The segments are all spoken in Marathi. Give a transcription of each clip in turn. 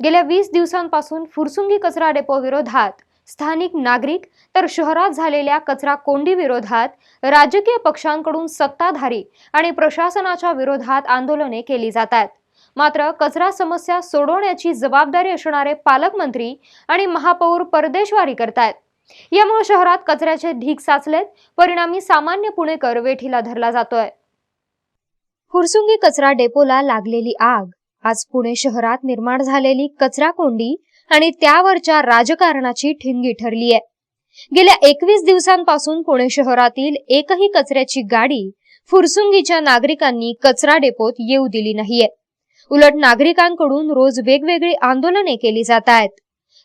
गेल्या वीस दिवसांपासून फुरसुंगी कचरा डेपो विरोधात स्थानिक नागरिक तर शहरात झालेल्या कचरा कोंडी विरोधात राजकीय पक्षांकडून सत्ताधारी आणि प्रशासनाच्या विरोधात आंदोलने केली जात आहेत मात्र कचरा समस्या सोडवण्याची जबाबदारी असणारे पालकमंत्री आणि महापौर परदेशवारी करतायत यामुळे शहरात कचऱ्याचे ढीग साचलेत परिणामी सामान्य पुणेकर वेठीला धरला जातोय. फुरसुंगी कचरा डेपोला लागलेली आग आज पुणे शहरात निर्माण झालेली कचरा कोंडी आणि त्यावरच्या राजकारणाची ठिणगी ठरली आहे. गेल्या एकवीस दिवसांपासून पुणे शहरातील एकही कचऱ्याची गाडी फुरसुंगीच्या नागरिकांनी कचरा डेपोत येऊ दिली नाहीये. उलट नागरिकांकडून रोज वेगवेगळी आंदोलने केली जात आहेत.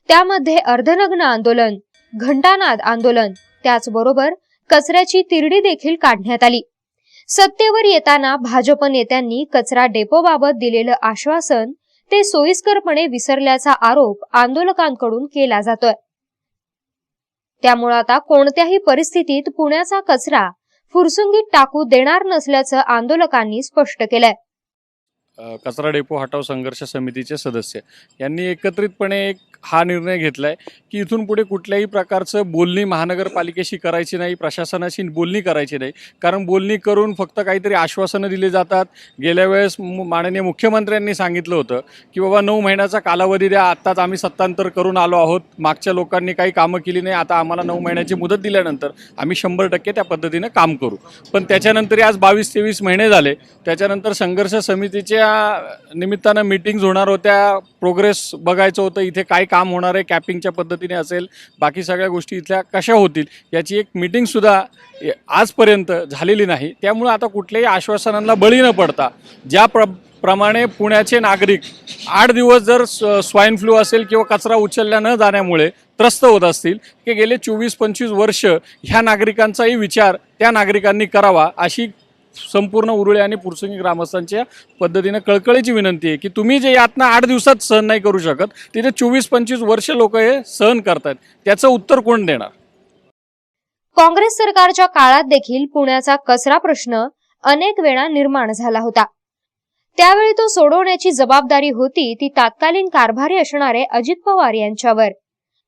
त्यामध्ये अर्धनग्न आंदोलन घंटानाद आंदोलन त्याचबरोबर कचऱ्याची तिरडी देखील काढण्यात आली. सत्तेवर येताना भाजप नेत्यांनी कचरा डेपोबाबत दिलेलं आश्वासन ते सोयीस्करपणे विसरल्याचा आरोप आंदोलकांकडून केला जातोय. त्यामुळे आता कोणत्याही परिस्थितीत पुण्याचा कचरा फुरसुंगीत टाकू देणार नसल्याचं आंदोलकांनी स्पष्ट केलंय. कचरा डेपो हटाव संघर्ष समितीचे सदस्य यांनी एकत्रितपणे एक हा निर्णय घेतलाय की इथून पुढे कुठल्याही प्रकारचं बोलणी महानगरपालिकेशी करायची नाही प्रशासनाशी बोलणी करायची नाही. कारण बोलणी करून फक्त काहीतरी आश्वासनं दिली जातात. गेल्या वेळेस मु- माननीय मुख्यमंत्र्यांनी सांगितलं होतं की बाबा नऊ महिन्याचा कालावधी द्या आत्ताच आम्ही सत्तांतर करून आलो आहोत. मागच्या लोकांनी काही कामं केली नाही आता आम्हाला नऊ महिन्याची मुदत दिल्यानंतर आम्ही शंभर टक्के त्या पद्धतीनं काम करू. पण त्याच्यानंतर आज बावीस तेवीस महिने झाले. त्याच्यानंतर संघर्ष समितीच्या निमित्तानं मिटिंग्ज होणार होत्या. प्रोग्रेस बघायचं होतं. इथे काय काम होणार आहे कॅपिंगच्या पद्धतीने असेल बाकी सगळ्या गोष्टी इथल्या कशा होतील याची एक मिटिंगसुद्धा आजपर्यंत झालेली नाही. त्यामुळं आता कुठल्याही आश्वासनांना बळी न पडता ज्या प्र प्रमाणे पुण्याचे नागरिक आठ दिवस जर स्वाईन फ्लू असेल किंवा कचरा उचलल्या न जाण्यामुळे त्रस्त होत असतील की गेले चोवीस पंचवीस वर्ष ह्या नागरिकांचाही विचार त्या नागरिकांनी करावा अशी संपूर्ण उरुळे आणि पुरसंगी ग्रामस्थांच्या पद्धतीनं कळकळीची विनंती आहे की तुम्ही जे यातनं आठ दिवसात सहन नाही करू शकत तिथे चोवीस पंचवीस वर्ष लोक हे सहन करतात त्याचं उत्तर कोण देणार? काँग्रेस सरकारच्या काळात देखील पुण्याचा कचरा प्रश्न अनेक वेळा निर्माण झाला होता. त्यावेळी तो सोडवण्याची जबाबदारी होती ती तत्कालीन कारभारी असणारे अजित पवार यांच्यावर.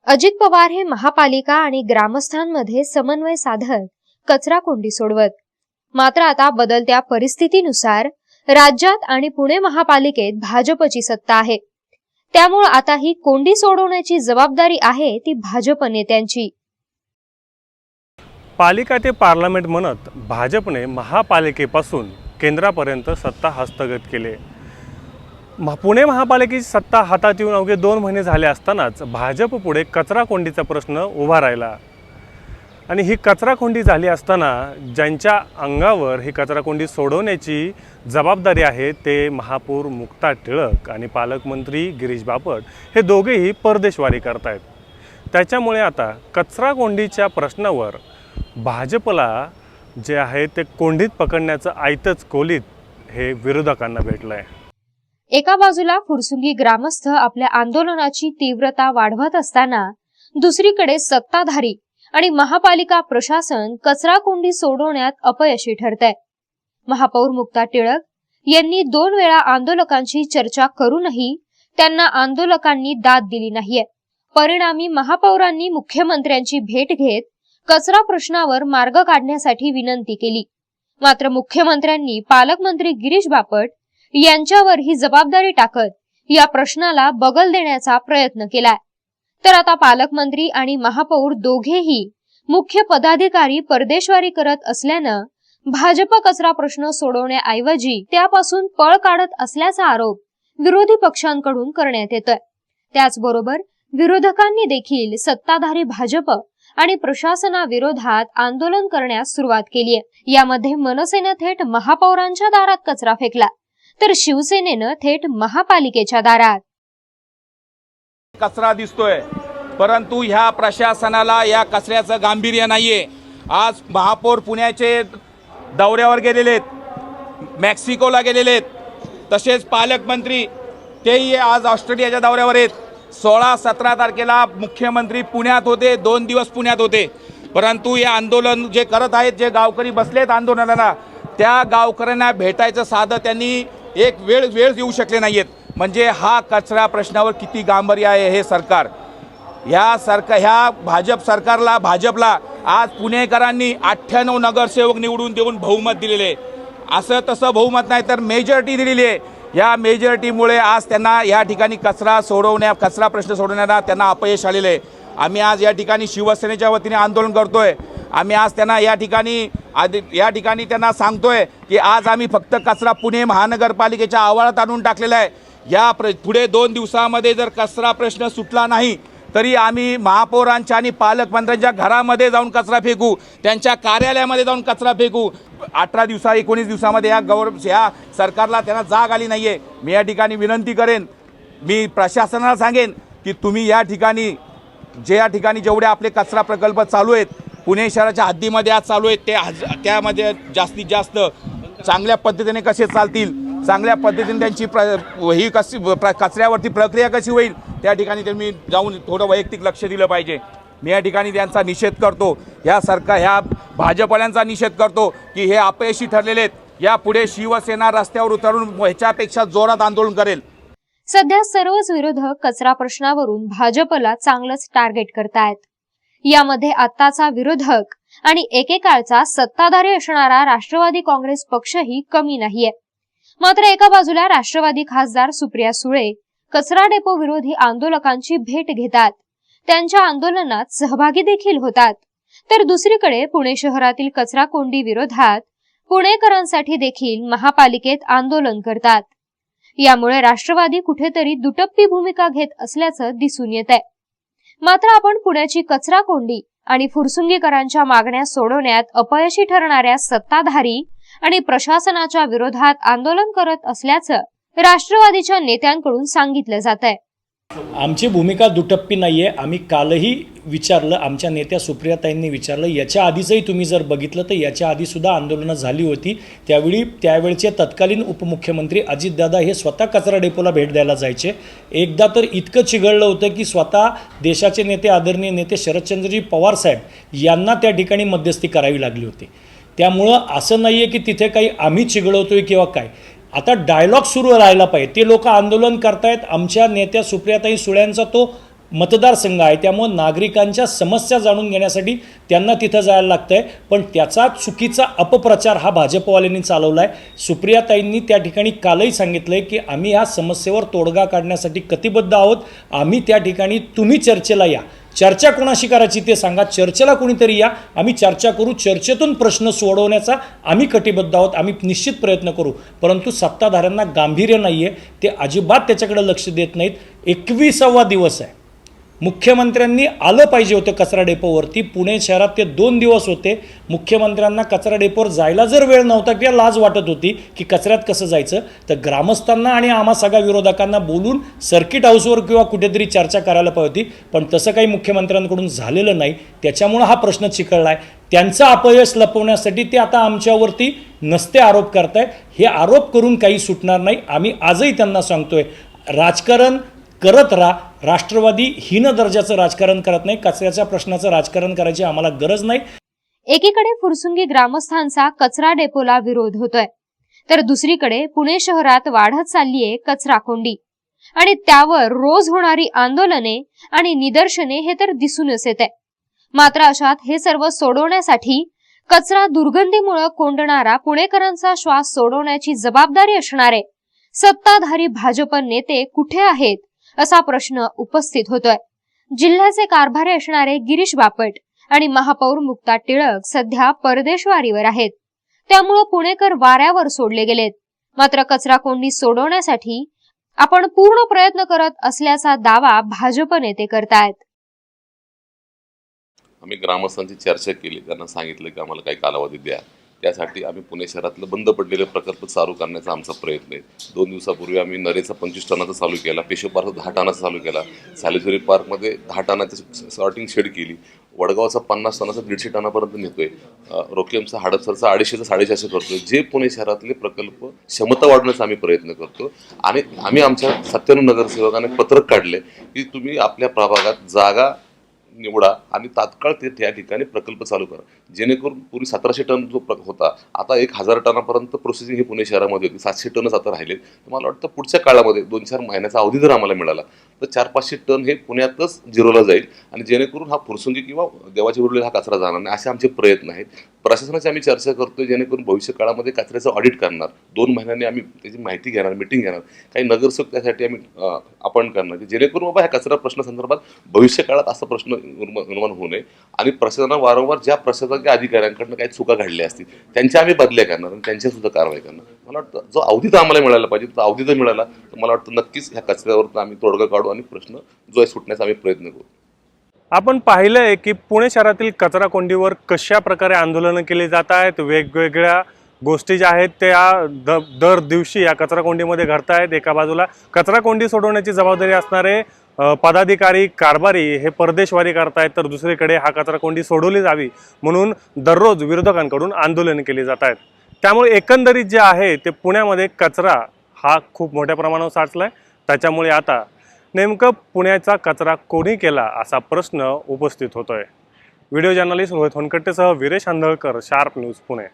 अजित पवार हे महापालिका आणि ग्रामस्थांमध्ये समन्वय साधत कचरा कोंडी सोडवत. मात्र आता बदलत्या परिस्थितीनुसार राज्यात आणि पुणे महापालिकेत भाजपची सत्ता आहे. त्यामुळे आता ही कोंडी सोडवण्याची जबाबदारी आहे ती भाजप नेत्यांची. पालिका ते पार्लमेंट म्हणत भाजपने महापालिकेपासून केंद्रापर्यंत सत्ता हस्तगत केली. पुणे महापालिकेची सत्ता हातात येऊन अवघे दोन महिने झाले असतानाच भाजप पुढे कचरा कोंडीचा प्रश्न उभा राहिला. आणि ही कचराकोंडी झाली असताना ज्यांच्या अंगावर ही कचराकोंडी सोडवण्याची जबाबदारी आहे ते महापौर मुक्ता टिळक आणि पालकमंत्री गिरीश बापट हे दोघेही परदेशवारी करतायत. त्याच्यामुळे आता कचराकोंडीच्या प्रश्नावर भाजपला जे आहे ते कोंडीत पकडण्याचं आयतच कोलीत हे विरोधकांना भेटलं आहे एका बाजूला फुरसुंगी ग्रामस्थ आपल्या आंदोलनाची तीव्रता वाढवत असताना दुसरीकडे सत्ताधारी आणि महापालिका प्रशासन कचरा कोंडी सोडवण्यात अपयशी ठरत आहे महापौर मुक्ता टिळक यांनी दोन वेळा आंदोलकांशी चर्चा करूनही त्यांना आंदोलकांनी दाद दिली नाहीये. परिणामी महापौरांनी मुख्यमंत्र्यांची भेट घेत कचरा प्रश्नावर मार्ग काढण्यासाठी विनंती केली. मात्र मुख्यमंत्र्यांनी पालकमंत्री गिरीश बापट यांच्यावर ही जबाबदारी टाकत या प्रश्नाला बगल देण्याचा प्रयत्न केलाय. तर आता पालकमंत्री आणि महापौर दोघेही मुख्य पदाधिकारी परदेशवारी करत असल्यानं भाजप कचरा प्रश्न सोडवण्याऐवजी त्यापासून पळ काढत असल्याचा आरोप विरोधी पक्षांकडून करण्यात येतोय. त्याचबरोबर विरोधकांनी देखील सत्ताधारी भाजप आणि प्रशासनाविरोधात आंदोलन करण्यास सुरुवात केली आहे. यामध्ये मनसेनं थेट महापौरांच्या दारात कचरा फेकला तर शिवसेनेनं थेट महापालिकेच्या दारात. कचरा दिसतोय. परंतु ह्या प्रशासनाला या कचऱ्याचं गांभीर्य नाही आहे आज महापौर पुण्याचे दौऱ्यावर गेलेले आहेत मेक्सिकोला गेलेले आहेत तसेच पालकमंत्री तेही आज ऑस्ट्रेलियाच्या दौऱ्यावर आहेत. सोळा सतरा तारखेला मुख्यमंत्री पुण्यात होते दोन दिवस पुण्यात होते. परंतु हे आंदोलन जे करत आहेत जे गावकरी बसलेत आंदोलनाला त्या गावकऱ्यांना भेटायचं साधं त्यांनी एक वेळ वेळ देऊ शकले नाही आहेत म्हणजे हा कचरा प्रश्नावर किती गांभीर्य आहे हे सरकार. ह्या सरकार ह्या भाजप सरकारला भाजपला आज पुणेकरांनी अठ्ठ्याण्णव नगरसेवक निवडून देऊन बहुमत दिलेले. आहे. असं तसं बहुमत नाही तर मेजॉरिटी दिलेली आहे. या मेजॉरिटीमुळे आज त्यांना या ठिकाणी कचरा सोडवण्या कचरा प्रश्न सोडवण्याला त्यांना अपयश आलेलं आहे. आम्ही आज या ठिकाणी शिवसेनेच्या वतीने आंदोलन करतोय. आम्ही आज त्यांना या ठिकाणी आधी या ठिकाणी त्यांना सांगतोय की आज आम्ही फक्त कचरा पुणे महानगरपालिकेच्या आवारात आणून टाकलेला आहे. या प्र पुढे दोन दिवसामध्ये जर कचरा प्रश्न सुटला नाही तरी आम्ही महापौरांच्या आणि पालकमंत्र्यांच्या घरामध्ये जाऊन कचरा फेकू त्यांच्या कार्यालयामध्ये जाऊन कचरा फेकू. अठरा दिवसा एकोणीस दिवसामध्ये या गवर या सरकारला त्यांना जाग आली नाही आहे मी या ठिकाणी विनंती करेन मी प्रशासनाला सांगेन की तुम्ही या ठिकाणी जे या ठिकाणी जेवढे आपले कचरा प्रकल्प चालू आहेत पुणे शहराच्या हद्दीमध्ये आज चालू आहेत ते त्यामध्ये जास्तीत जास्त चांगल्या पद्धतीने कसे चालतील चांगल्या पद्धतीने त्यांची प्र ही कशी प्र कचऱ्यावरती प्रक्रिया कशी होईल त्या ठिकाणी त्यांनी जाऊन थोडं वैयक्तिक लक्ष दिलं पाहिजे. मी या ठिकाणी त्यांचा निषेध करतो. ह्या सरकार ह्या भाजपवाल्यांचा निषेध करतो की हे अपयशी ठरलेले आहेत. यापुढे शिवसेना रस्त्यावर उतरून ह्याच्यापेक्षा जोरात आंदोलन करेल. सध्या सर्वच विरोधक कचरा प्रश्नावरून भाजपला चांगलंच टार्गेट करतायत. यामध्ये आत्ताचा विरोधक आणि एकेकाळचा सत्ताधारी असणारा राष्ट्रवादी काँग्रेस पक्षही कमी नाहीये. मात्र एका बाजूला राष्ट्रवादी खासदार सुप्रिया सुळे कचरा डेपो विरोधी आंदोलकांची भेट घेतात. त्यांच्या आंदोलनात सहभागी देखील होतात. तर दुसरीकडे पुणे शहरातील कचरा कोंडी विरोधात पुणेकरांसाठी देखील महापालिकेत आंदोलन करतात. यामुळे राष्ट्रवादी कुठेतरी दुटप्पी भूमिका घेत असल्याचं दिसून येत आहे मात्र आपण पुण्याची कचरा कोंडी आणि फुरसुंगीकरांच्या मागण्या सोडवण्यात अपयशी ठरणाऱ्या सत्ताधारी आणि प्रशासनाच्या विरोधात आंदोलन करत असल्याचं राष्ट्रवादीच्या नेत्यांकडून सांगितलं जात आहे आमची भूमिका दुटप्पी नाही आहे आम्ही कालही विचारलं आमच्या नेत्या सुप्रियाताईंनी विचारलं. याच्या आधीचंही तुम्ही जर बघितलं तर याच्या आधीसुद्धा आंदोलनं झाली होती. त्यावेळी त्यावेळचे तत्कालीन उपमुख्यमंत्री अजितदादा हे स्वतः कचरा डेपोला भेट द्यायला जायचे. एकदा तर इतकं चिघळलं होतं की स्वतः देशाचे नेते आदरणीय नेते शरदचंद्रजी पवार साहेब यांना त्या ठिकाणी मध्यस्थी करावी लागली होती. त्यामुळं असं नाही आहे की तिथे काही आम्ही चिघळवतोय किंवा काय. आता डायलॉग सुरू राहायला पाहिजे. ते लोक आंदोलन करतायत. आमच्या नेत्या सुप्रियाताई सुळ्यांचा तो मतदारसंघ आहे. त्यामुळं नागरिकांच्या समस्या जाणून घेण्यासाठी त्यांना तिथं जायला लागतं आहे पण त्याचा चुकीचा अपप्रचार हा भाजपवाल्यांनी चालवला आहे सुप्रियाताईंनी त्या ठिकाणी कालही सांगितलं आहे की आम्ही ह्या समस्येवर तोडगा काढण्यासाठी कटिबद्ध आहोत. आम्ही त्या ठिकाणी तुम्ही चर्चेला या. चर्चा कोणाशी करायची ते सांगा. चर्चेला कोणीतरी या. आम्ही चर्चा करू. चर्चेतून प्रश्न सोडवण्याचा आम्ही कटिबद्ध आहोत. आम्ही निश्चित प्रयत्न करू. परंतु सत्ताधाऱ्यांना गांभीर्य नाही आहे ते अजिबात त्याच्याकडे लक्ष देत नाहीत. एकविसावा दिवस आहे. मुख्यमंत्र्यांनी आलं पाहिजे होतं कचरा डेपोवरती. पुणे शहरात ते दोन दिवस होते. मुख्यमंत्र्यांना कचरा डेपोवर जायला जर वेळ नव्हता किंवा लाज वाटत होती की कचऱ्यात कसं जायचं तर ग्रामस्थांना आणि आम्हा सगळ्या विरोधकांना बोलून सर्किट हाऊसवर किंवा कुठेतरी चर्चा करायला पाहिजे होती. पण तसं काही मुख्यमंत्र्यांकडून झालेलं नाही. त्याच्यामुळं हा प्रश्न चिकळला आहे. त्यांचं अपयश लपवण्यासाठी ते आता आमच्यावरती नसते आरोप करताय हे आरोप करून काही सुटणार नाही. आम्ही आजही त्यांना सांगतोय. राजकारण करत राहा. राष्ट्रवादी हीन दर्जाचं राजकारण करत नाही. कचऱ्याच्या प्रश्नाचं राजकारण करायची आम्हाला गरज नाही. एकीकडे फुरसुंगी ग्रामस्थांचा कचरा डेपोला विरोध होतोय. तर दुसरीकडे पुणे शहरात वाढत चाललीये कचरा कोंडी. आणि त्यावर रोज होणारी आंदोलने आणि निदर्शने हे तर दिसूनच येत. आहे मात्र अशात हे सर्व सोडवण्यासाठी कचरा दुर्गंधीमुळे कोंडणारा पुणेकरांचा श्वास सोडवण्याची जबाबदारी असणारे सत्ताधारी भाजप नेते कुठे आहेत? असा प्रश्न उपस्थित होतोय. जिल्ह्याचे कारभारी असणारे गिरीश बापट आणि महापौर मुक्ता टिळक सध्या परदेशवारीवर आहेत. त्यामुळं पुणेकर वाऱ्यावर सोडले गेलेत. मात्र कचरा कोंडी सोडवण्यासाठी आपण पूर्ण प्रयत्न करत असल्याचा दावा भाजप नेते करतायत. आम्ही ग्रामस्थांची चर्चा केली. त्यांना सांगितलं की आम्हाला काही कालावधी द्या. त्यासाठी आम्ही पुणे शहरातलं बंद पडलेले प्रकल्प चालू करण्याचा आमचा प्रयत्न आहे. दोन दिवसापूर्वी आम्ही नरेचा पंचवीस टनाचा चालू केला पेशव पार्क दहा टनाचा चालू केला. सालेश्वरी पार्कमध्ये दहा टनाची सॉर्टिंग शेड केली. वडगावचा पन्नास टनाचा दीडशे टनापर्यंत नेतोय. रोकेमचा हडपसरचा अडीचशेचा साडेचारशे करतोय. जे पुणे शहरातले प्रकल्प क्षमता वाढवण्याचा आम्ही प्रयत्न करतो. आणि आम्ही आमच्या सत्त्याण्णव नगरसेवकाने पत्रक काढले की तुम्ही आपल्या प्रभागात जागा निवडा आणि तात्काळ ते त्या ठिकाणी प्रकल्प चालू करा. जेणेकरून पूर्वी सतराशे टन जो प्र- होता आता एक हजार टनापर्यंत प्रोसेसिंग हे पुणे शहरामध्ये होती. सातशे टनच आता राहिले तर मला वाटतं पुढच्या काळामध्ये दोन चार महिन्याचा अवधी जर आम्हाला मिळाला तर चार पाचशे टन हे पुण्यातच जिरोला जाईल आणि जेणेकरून हा फुरसुंगी किंवा देवाच्या उरलेला हा कचरा जाणार नाही असे आमचे प्रयत्न आहेत. प्रशासनाची आम्ही चर्चा करतोय जेणेकरून भविष्य काळामध्ये कचऱ्याचं ऑडिट करणार. दोन महिन्यांनी आम्ही त्याची माहिती घेणार मिटिंग घेणार. काही नगरसेवक त्यासाठी आम्ही अपॉइंट करणार. जेणेकरून बाबा ह्या कचरा प्रश्नासंदर्भात भविष्य काळात असा प्रश्न निर्माण होऊ नये आणि प्रशासनानं वारंवार ज्या प्रशासकीय अधिकाऱ्यांकडनं काही चुका घडल्या असतील त्यांच्या आम्ही बदल्या करणार आणि त्यांच्या सुद्धा कारवाई करणार. मला वाटतं जो अवधी तर आम्हाला मिळायला पाहिजे तो अवधी जर मिळाला तर मला वाटतं नक्कीच ह्या कचऱ्यावर आम्ही तोडगा काढू. आणि प्रश्न जो आहे सुटण्याचा आम्ही प्रयत्न करू. आपण पाहिलंय की पुणे शहरातील कचरा कोंडीवर कशा प्रकारे आंदोलनं केली जात आहेत वेगवेगळ्या गोष्टी ज्या आहेत त्या द दर दिवशी या कचरा कोंडीमध्ये घडत आहेत. एका बाजूला कचरा कोंडी सोडवण्याची जबाबदारी असणारे पदाधिकारी कारभारी हे परदेशवारी करतायत तर दुसरीकडे हा कचरा कोंडी सोडवली जावी म्हणून दररोज विरोधकांकडून आंदोलन केली जात आहेत. त्यामुळे एकंदरीत जे आहे ते पुण्यामध्ये कचरा हा खूप मोठ्या प्रमाणावर साचलाय. त्याच्यामुळे आता नेमकं पुण्याचा कचरा कोणी केला असा प्रश्न उपस्थित होतोय. व्हिडिओ जर्नलिस्ट रोहित होनकट्टेसह वीरेश आंधळकर शार्प न्यूज पुणे.